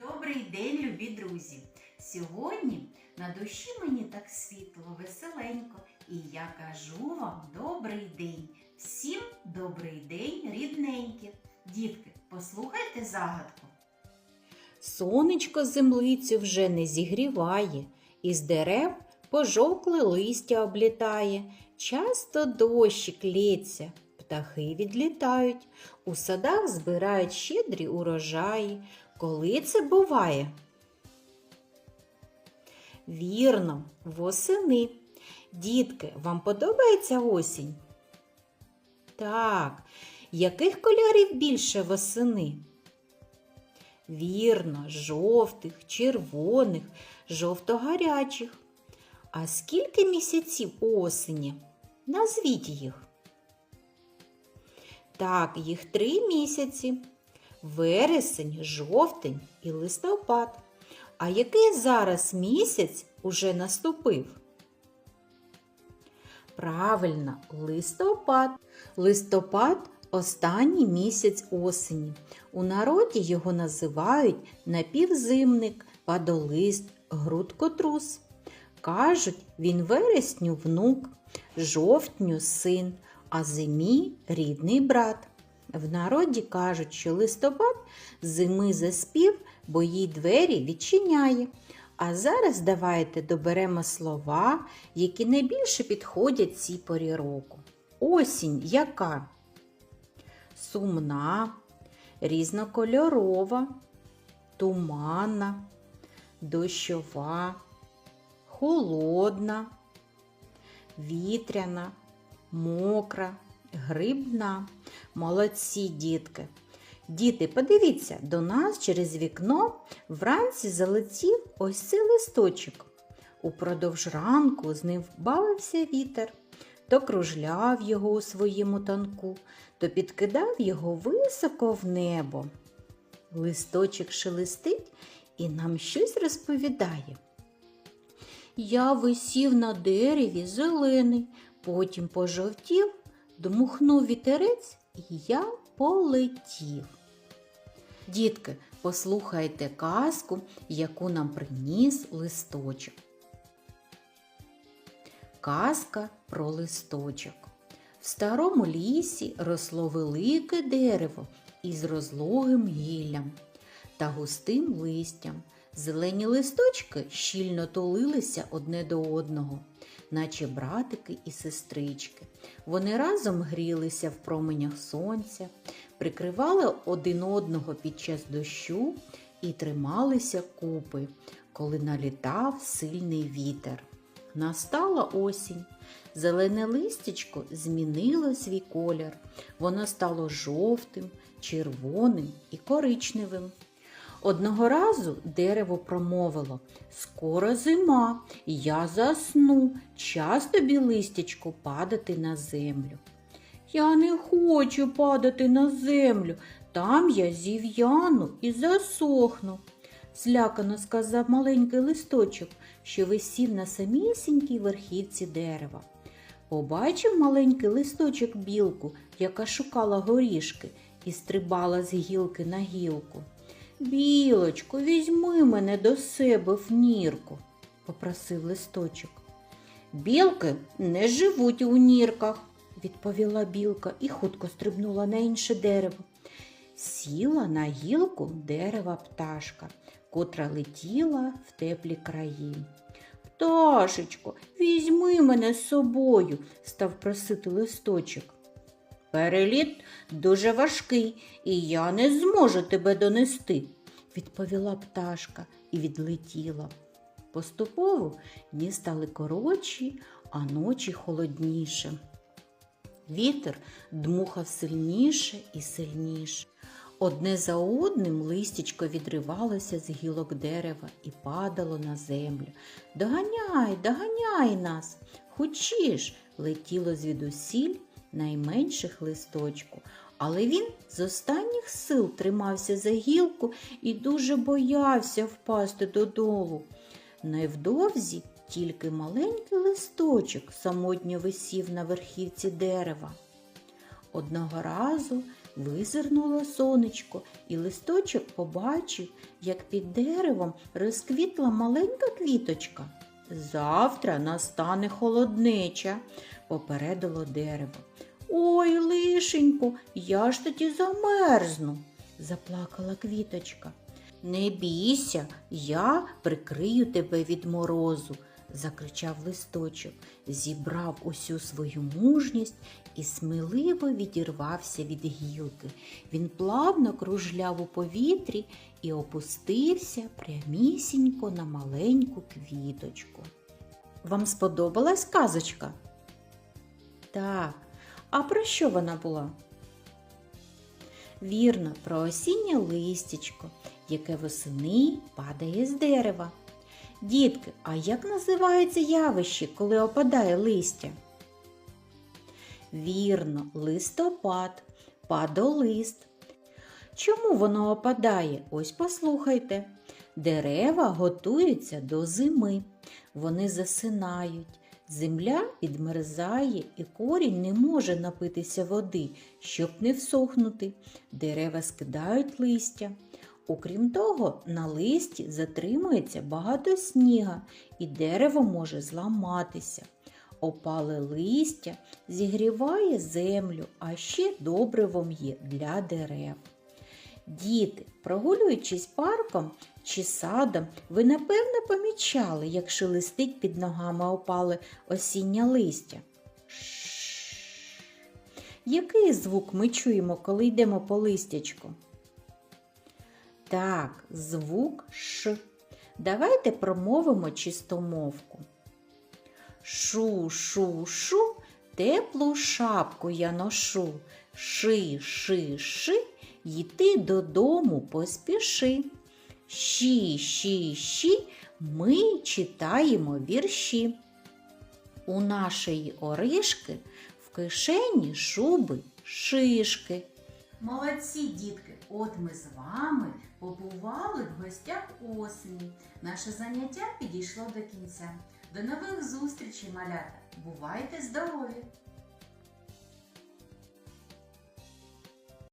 Добрий день, любі друзі! Сьогодні на душі мені так світло, веселенько, і я кажу вам добрий день. Всім добрий день, рідненькі. Дітки, послухайте загадку. Сонечко землицю вже не зігріває, із дерев пожовкле листя облітає, часто дощик лється, птахи відлітають, у садах збирають щедрі урожаї. Коли це буває? Вірно, восени. Дітки, вам подобається осінь? Так, яких кольорів більше восени? Вірно, жовтих, червоних, жовто-гарячих. А скільки місяців осені? Назвіть їх. Так, їх три місяці. Вересень, жовтень і листопад. А який зараз місяць уже наступив? Правильно, листопад. Листопад останній місяць осені. У народі його називають напівзимник, падолист, грудкотрус. Кажуть, він вересню внук, жовтню син, а зимі рідний брат. В народі кажуть, що листопад зими заспів, бо їй двері відчиняє. А зараз давайте доберемо слова, які найбільше підходять цій порі року. Осінь яка? Сумна, різнокольорова, туманна, дощова, холодна, вітряна, мокра, грибна. Молодці дітки. Діти, подивіться, до нас через вікно вранці залетів ось цей листочок. Упродовж ранку з ним бавився вітер, то кружляв його у своєму танку, то підкидав його високо в небо. Листочок шелестить і нам щось розповідає. Я висів на дереві зелений, потім пожовтів, дмухнув вітерець, і я полетів. Дітки, послухайте казку, яку нам приніс листочок. Казка про листочок. В старому лісі росло велике дерево із розлогим гіллям та густим листям. Зелені листочки щільно тулилися одне до одного, наче братики і сестрички. Вони разом грілися в променях сонця, прикривали один одного під час дощу і трималися купи, коли налітав сильний вітер. Настала осінь. Зелене листячко змінило свій колір. Воно стало жовтим, червоним і коричневим. Одного разу дерево промовило Скоро зима, я засну, час тобі, листячку, падати на землю. Я не хочу падати на землю, там я зів'яну і засохну, злякано сказав маленький листочок, що висів на самісінькій верхівці дерева. Побачив маленький листочок білку, яка шукала горішки і стрибала з гілки на гілку. Білочко, візьми мене до себе в нірку, попросив листочок. Білки не живуть у нірках, відповіла білка і хутко стрибнула на інше дерево. Сіла на гілку дерева пташка, котра летіла в теплі краї. Пташечко, візьми мене з собою, став просити листочок. Переліт дуже важкий, і я не зможу тебе донести, відповіла пташка і відлетіла. Поступово дні стали коротші, а ночі холодніше. Вітер дмухав сильніше і сильніше. Одне за одним листячко відривалося з гілок дерева і падало на землю. Доганяй, доганяй нас, хочеш, летіло звідусіль найменших листочку. Але він з останніх сил тримався за гілку і дуже боявся впасти додолу. Невдовзі тільки маленький листочок самотньо висів на верхівці дерева. Одного разу визирнуло сонечко, і листочок побачив, як під деревом розквітла маленька квіточка. Завтра настане холоднеча, попередило дерево. Ой, лишеньку, я ж тоді замерзну, заплакала квіточка. Не бійся, я прикрию тебе від морозу, закричав листочок, зібрав усю свою мужність і сміливо відірвався від гілки. Він плавно кружляв у повітрі і опустився прямісінько на маленьку квіточку. Вам сподобалась казочка? Так, а про що вона була? Вірно, про осіннє листячко, яке восени падає з дерева. Дітки, а як називається явище, коли опадає листя? Вірно, листопад, падолист. Чому воно опадає? Ось послухайте. Дерева готуються до зими. Вони засинають. Земля підмерзає і корінь не може напитися води, щоб не всохнути. Дерева скидають листя. Окрім того, на листі затримується багато сніга, і дерево може зламатися. Опале листя зігріває землю, а ще добривом є для дерев. Діти, прогулюючись парком чи садом, ви напевно помічали, як шелестить під ногами опале осіннє листя. Шш. Який звук ми чуємо, коли йдемо по листячку? Так, звук Ш. Давайте промовимо чистомовку. Шу, шу, шу, теплу шапку я ношу. Ши, ши, ши, йти додому поспіши. Щі, щі, щі, ми читаємо вірші. У нашої оришки в кишені шуби шишки. Молодці, дітки! От ми з вами побували в гостях осені. Наше заняття підійшло до кінця. До нових зустрічей, малята! Бувайте здорові!